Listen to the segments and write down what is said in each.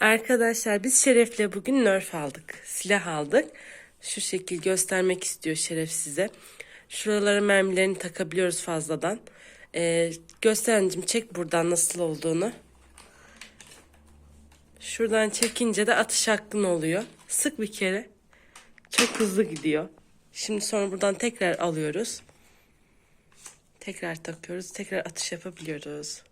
Arkadaşlar biz Şeref'le bugün Nerf aldık. Silah aldık. Şu şekil göstermek istiyor Şeref size. Şuralara mermilerini takabiliyoruz fazladan. Ee, Gösterencim çek buradan nasıl olduğunu. Şuradan çekince de atış hakkın oluyor. Sık bir kere. Çok hızlı gidiyor. Şimdi sonra buradan tekrar alıyoruz. Tekrar takıyoruz. Tekrar atış yapabiliyoruz.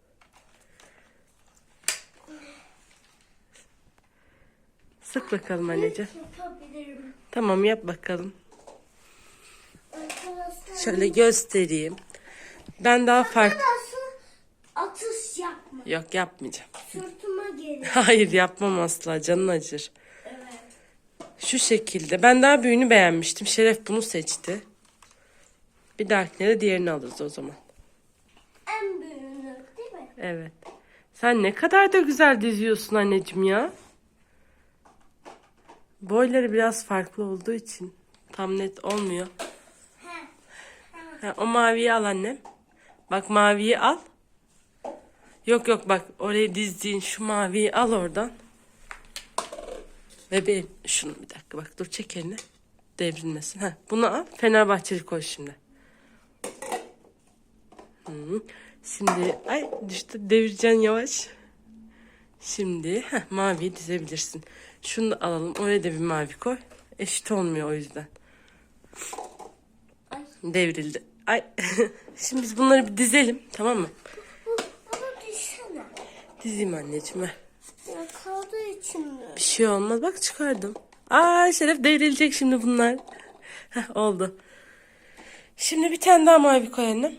Sık bakalım anneciğim. Tamam yap bakalım. Şöyle göstereyim. Ben daha farklı... atış yapma. Yok yapmayacağım. Sırtıma gelir. Hayır yapmam asla canın acır. Evet. Şu şekilde. Ben daha büyüğünü beğenmiştim. Şeref bunu seçti. Bir dahakine de diğerini alırız o zaman. En büyüğünü değil mi? Evet. Sen ne kadar da güzel diziyorsun anneciğim ya. Boyları biraz farklı olduğu için tam net olmuyor. Ha, o maviyi al annem. Bak maviyi al. Yok yok bak oraya dizdiğin şu maviyi al oradan. Bebeğim şunu bir dakika bak dur çek elini. Devrilmesin. Ha, bunu al Fenerbahçeli koy şimdi. Hı. Şimdi ay düştü devireceksin yavaş. Şimdi heh, maviyi dizebilirsin. Şunu da alalım. Oraya da bir mavi koy. Eşit olmuyor o yüzden. Ay. Devrildi. Ay. Şimdi biz bunları bir dizelim tamam mı? Bunu düşsene. Dizeyim anneciğim. ver. Ya kaldığı için mi? Bir şey olmaz. Bak çıkardım. Aa Şeref devrilecek şimdi bunlar. Heh, oldu. Şimdi bir tane daha mavi koy annem.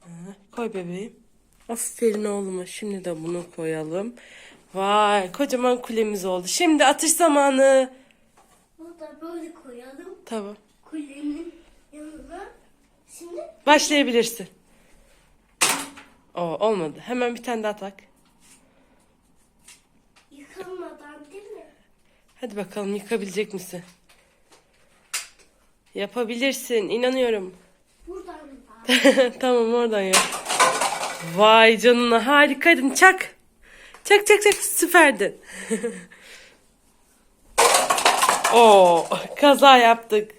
Ha, Koy bebeğim. Aferin oğluma. Şimdi de bunu koyalım. Vay kocaman kulemiz oldu. Şimdi atış zamanı. Bunu da böyle koyalım. Tamam. Kulenin yanına. Şimdi Başlayabilirsin. Oo, olmadı. Hemen bir tane daha tak. yıkılmadan değil mi? Hadi bakalım yıkabilecek misin? Yapabilirsin. inanıyorum. Buradan da. tamam oradan yap. Vay canına harikaydın. Çak. Çak çak çak süperdin. Oo kaza yaptık.